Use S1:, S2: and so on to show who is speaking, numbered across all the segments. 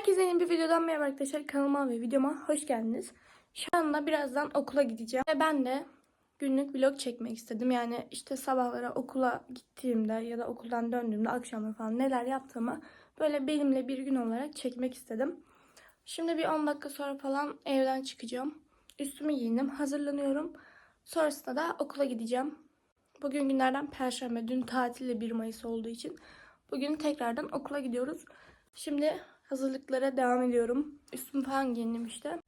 S1: Herkese yeni bir videodan merhaba arkadaşlar. Kanalıma ve videoma hoş geldiniz. Şu anda birazdan okula gideceğim. Ve ben de günlük vlog çekmek istedim. Yani işte sabahlara okula gittiğimde ya da okuldan döndüğümde akşamları falan neler yaptığımı böyle benimle bir gün olarak çekmek istedim. Şimdi bir 10 dakika sonra falan evden çıkacağım. Üstümü giyindim, hazırlanıyorum. Sonrasında da okula gideceğim. Bugün günlerden perşembe. Dün tatilde 1 Mayıs olduğu için bugün tekrardan okula gidiyoruz. Şimdi hazırlıklara devam ediyorum. Üstümü falan giyindim işte.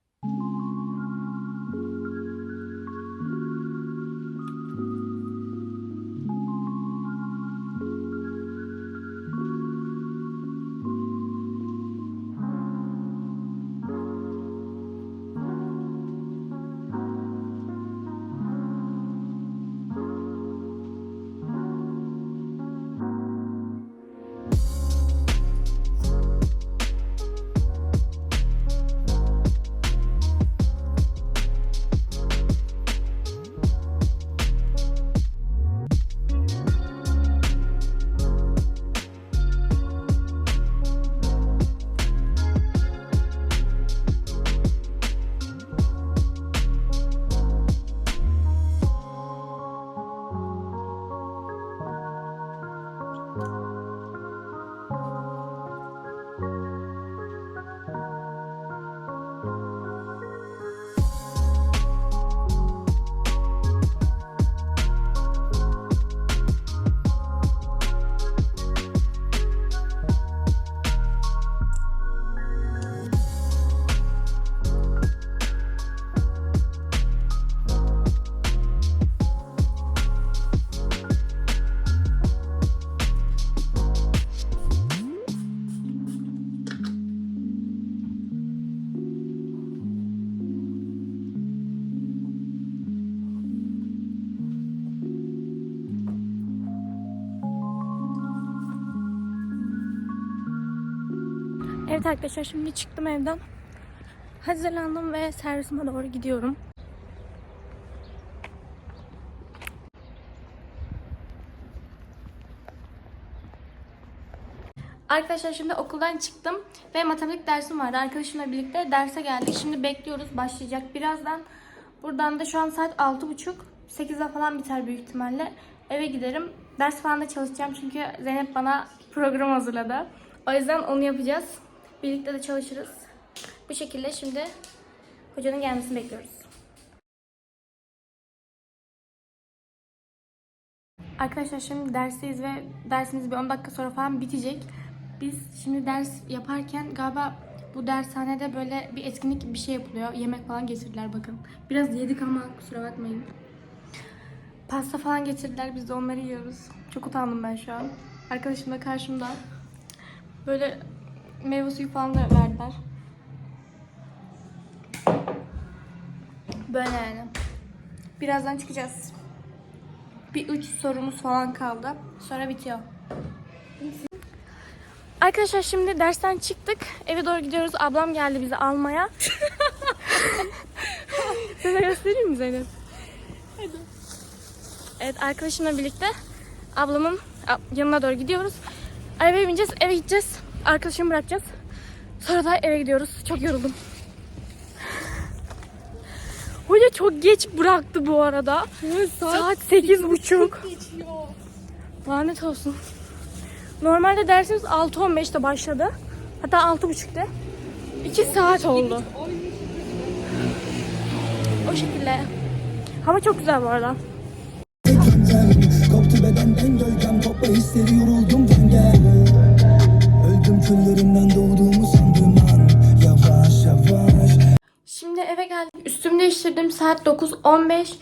S1: Música Evet arkadaşlar şimdi çıktım evden. Hazırlandım ve servisime doğru gidiyorum. Arkadaşlar şimdi okuldan çıktım ve matematik dersim vardı. Arkadaşımla birlikte derse geldik. Şimdi bekliyoruz. Başlayacak birazdan. Buradan da şu an saat 6.30. 8'de falan biter büyük ihtimalle. Eve giderim. Ders falan da çalışacağım çünkü Zeynep bana program hazırladı. O yüzden onu yapacağız. Birlikte de çalışırız. Bu şekilde şimdi hocanın gelmesini bekliyoruz. Arkadaşlar şimdi dersteyiz ve dersimiz bir 10 dakika sonra falan bitecek. Biz şimdi ders yaparken galiba bu dershanede böyle bir etkinlik bir şey yapılıyor. Yemek falan getirdiler bakın. Biraz yedik ama kusura bakmayın. Pasta falan getirdiler. Biz de onları yiyoruz. Çok utandım ben şu an. Arkadaşım da karşımda. Böyle meyve suyu falan da verdiler. Böyle yani. Birazdan çıkacağız. Bir üç sorumuz falan kaldı. Sonra bitiyor. Arkadaşlar şimdi dersten çıktık. Eve doğru gidiyoruz. Ablam geldi bizi almaya. Sana göstereyim mi Zeynep? Evet arkadaşımla birlikte ablamın yanına doğru gidiyoruz. Arabaya bineceğiz, eve gideceğiz. Arkadaşımı bırakacağız. Sonra da eve gidiyoruz. Çok yoruldum. Hoca çok geç bıraktı bu arada. Saat sekiz buçuk. Lanet olsun. Normalde dersimiz 6.15'te başladı. Hatta 6.30'da. 2 saat oldu. O şekilde. Hava çok güzel bu arada. Eve geldim. Üstümü değiştirdim. Saat 9.15.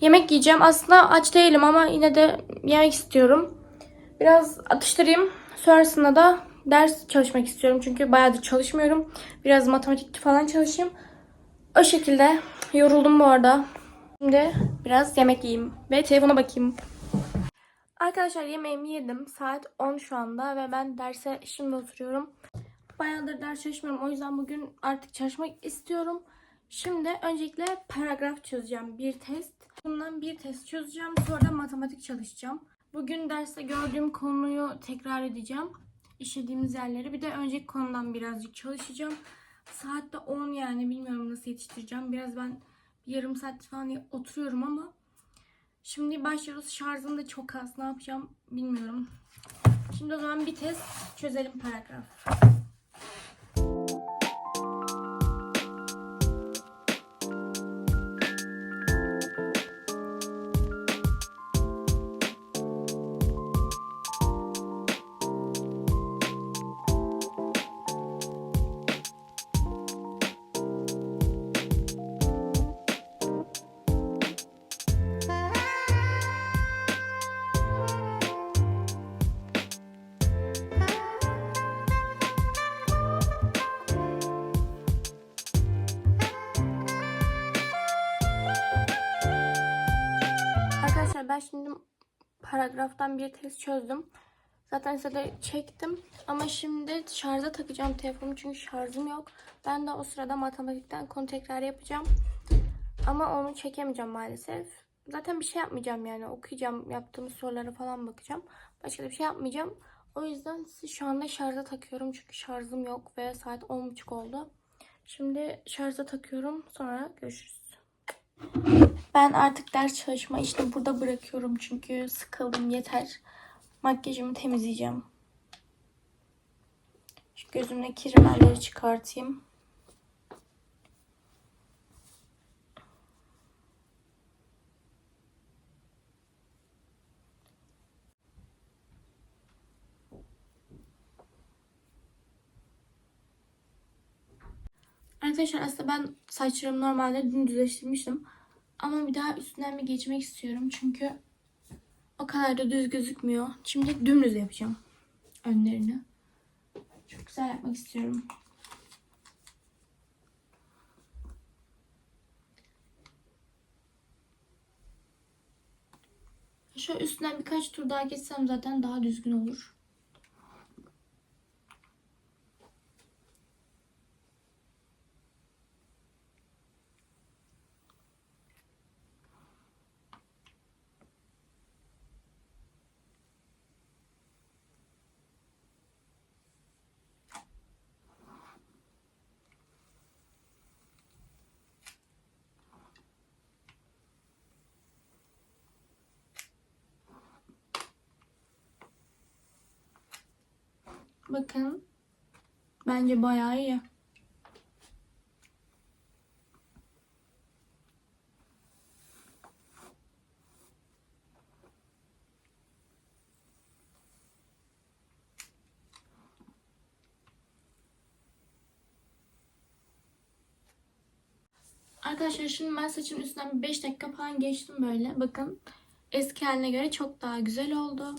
S1: Yemek yiyeceğim. Aslında aç değilim ama yine de yemek istiyorum. Biraz atıştırayım. Sonrasında da ders çalışmak istiyorum. Çünkü bayağıdır çalışmıyorum. Biraz matematik falan çalışayım. O şekilde yoruldum bu arada. Şimdi biraz yemek yiyeyim ve telefona bakayım. Arkadaşlar yemeğimi yedim. Saat 10 şu anda ve ben derse şimdi oturuyorum. Bayağıdır ders çalışmıyorum. O yüzden bugün artık çalışmak istiyorum. Şimdi öncelikle paragraf çözeceğim. Bir test. Bundan bir test çözeceğim. Sonra da matematik çalışacağım. Bugün derste gördüğüm konuyu tekrar edeceğim. işlediğimiz yerleri. Bir de önceki konudan birazcık çalışacağım. Saatte 10 yani bilmiyorum nasıl yetiştireceğim. Biraz ben yarım saat falan oturuyorum ama şimdi başlıyoruz. Şarjım da çok az. Ne yapacağım bilmiyorum. Şimdi o zaman bir test çözelim paragraf. Ben şimdi paragraftan bir test çözdüm. Zaten size de çektim. Ama şimdi şarja takacağım telefonu çünkü şarjım yok. Ben de o sırada matematikten konu tekrar yapacağım. Ama onu çekemeyeceğim maalesef. Zaten bir şey yapmayacağım yani. Okuyacağım, yaptığımız sorulara falan bakacağım. Başka da bir şey yapmayacağım. O yüzden şu anda şarja takıyorum. Çünkü şarjım yok ve saat 10.30 oldu. Şimdi şarja takıyorum. Sonra görüşürüz. Ben artık ders çalışma işini burada bırakıyorum çünkü sıkıldım yeter. Makyajımı temizleyeceğim. Şu gözümdeki rimelleri çıkartayım. Arkadaşlar aslında ben saçlarımı normalde dün düzleştirmiştim. Ama bir daha üstünden bir geçmek istiyorum. Çünkü o kadar da düz gözükmüyor. Şimdi dümdüz yapacağım önlerini. Çok güzel yapmak istiyorum. Şöyle üstünden birkaç tur daha geçsem zaten daha düzgün olur. Bakın. Bence bayağı iyi. Arkadaşlar şimdi ben saçın üstünden bir 5 dakika falan geçtim böyle. Bakın eski haline göre çok daha güzel oldu.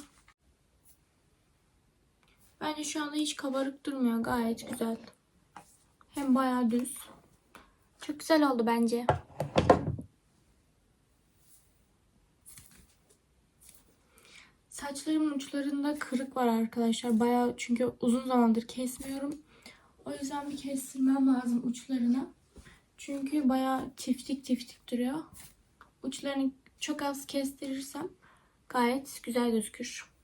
S1: Bence şu anda hiç kabarık durmuyor. Gayet güzel. Hem bayağı düz. Çok güzel oldu bence. Saçlarımın uçlarında kırık var arkadaşlar. Bayağı çünkü uzun zamandır kesmiyorum. O yüzden bir kestirmem lazım uçlarını. Çünkü bayağı tiftik tiftik duruyor. Uçlarını çok az kestirirsem gayet güzel gözükür.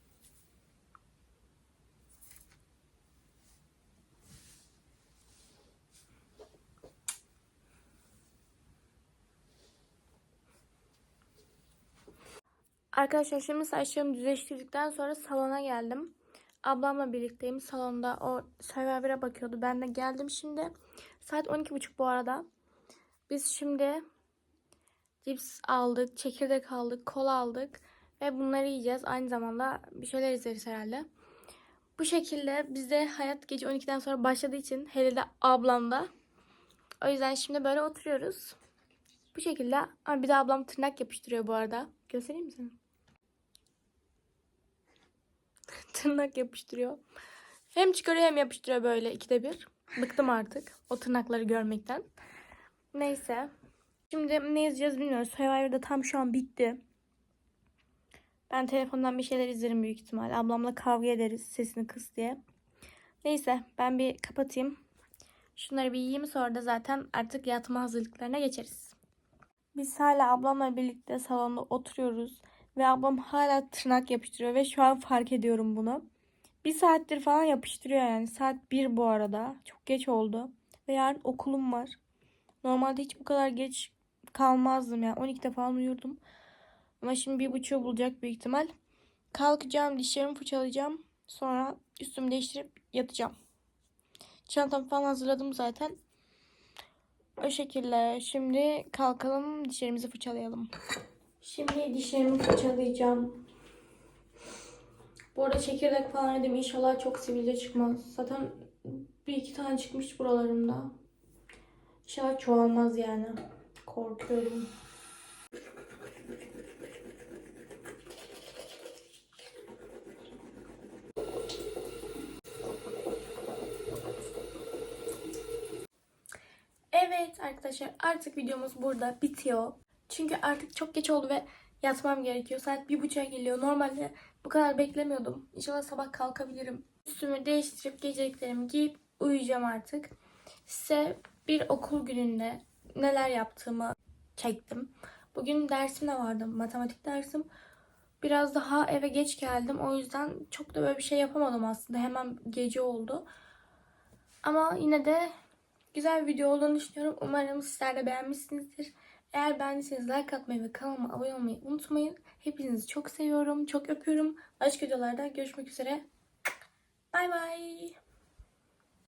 S1: Arkadaşlar şimdi saçlarımı düzleştirdikten sonra salona geldim. Ablamla birlikteyim. Salonda o Survivor'a bakıyordu. Ben de geldim şimdi. Saat 12.30 bu arada. Biz şimdi cips aldık, çekirdek aldık, kola aldık. Ve bunları yiyeceğiz. Aynı zamanda bir şeyler izleriz herhalde. Bu şekilde bizde hayat gece 12'den sonra başladığı için hele de ablamda. O yüzden şimdi böyle oturuyoruz. Bu şekilde. Ama bir de ablam tırnak yapıştırıyor bu arada. Göstereyim mi sana? Tırnak yapıştırıyor. Hem çıkarıyor hem yapıştırıyor böyle ikide bir. Bıktım artık o tırnakları görmekten. Neyse. Şimdi ne izleyeceğiz bilmiyoruz. Survivor'da tam şu an bitti. Ben telefondan bir şeyler izlerim büyük ihtimal. Ablamla kavga ederiz sesini kıs diye. Neyse ben bir kapatayım. Şunları bir yiyeyim sonra da zaten artık yatma hazırlıklarına geçeriz. Biz hala ablamla birlikte salonda oturuyoruz. Ve ablam hala tırnak yapıştırıyor ve şu an fark ediyorum bunu. bir saattir falan yapıştırıyor yani. Saat 1 bu arada. Çok geç oldu. Ve yarın okulum var. Normalde hiç bu kadar geç kalmazdım yani. 12'de falan uyurdum. Ama şimdi bir buçuğu bulacak büyük ihtimal. Kalkacağım, dişlerimi fırçalayacağım. Sonra üstümü değiştirip yatacağım. Çantamı falan hazırladım zaten. O şekilde. Şimdi kalkalım, dişlerimizi fırçalayalım. Şimdi dişlerimi fırçalayacağım. Bu arada çekirdek falan yedim. İnşallah çok sivilce çıkmaz. Zaten bir iki tane çıkmış buralarımda. İnşallah çoğalmaz yani. Korkuyorum. Evet arkadaşlar artık videomuz burada bitiyor. Çünkü artık çok geç oldu ve yatmam gerekiyor. Saat bir buçuğa geliyor. Normalde bu kadar beklemiyordum. İnşallah sabah kalkabilirim. Üstümü değiştirip geceliklerimi giyip uyuyacağım artık. Size bir okul gününde neler yaptığımı çektim. Bugün dersim de vardı. Matematik dersim. Biraz daha eve geç geldim. O yüzden çok da böyle bir şey yapamadım aslında. Hemen gece oldu. Ama yine de güzel bir video olduğunu düşünüyorum. Umarım sizler de beğenmişsinizdir. Eğer beğendiyseniz like atmayı ve kanalıma abone olmayı unutmayın. Hepinizi çok seviyorum. Çok öpüyorum. Başka videolarda görüşmek üzere. Bay bay.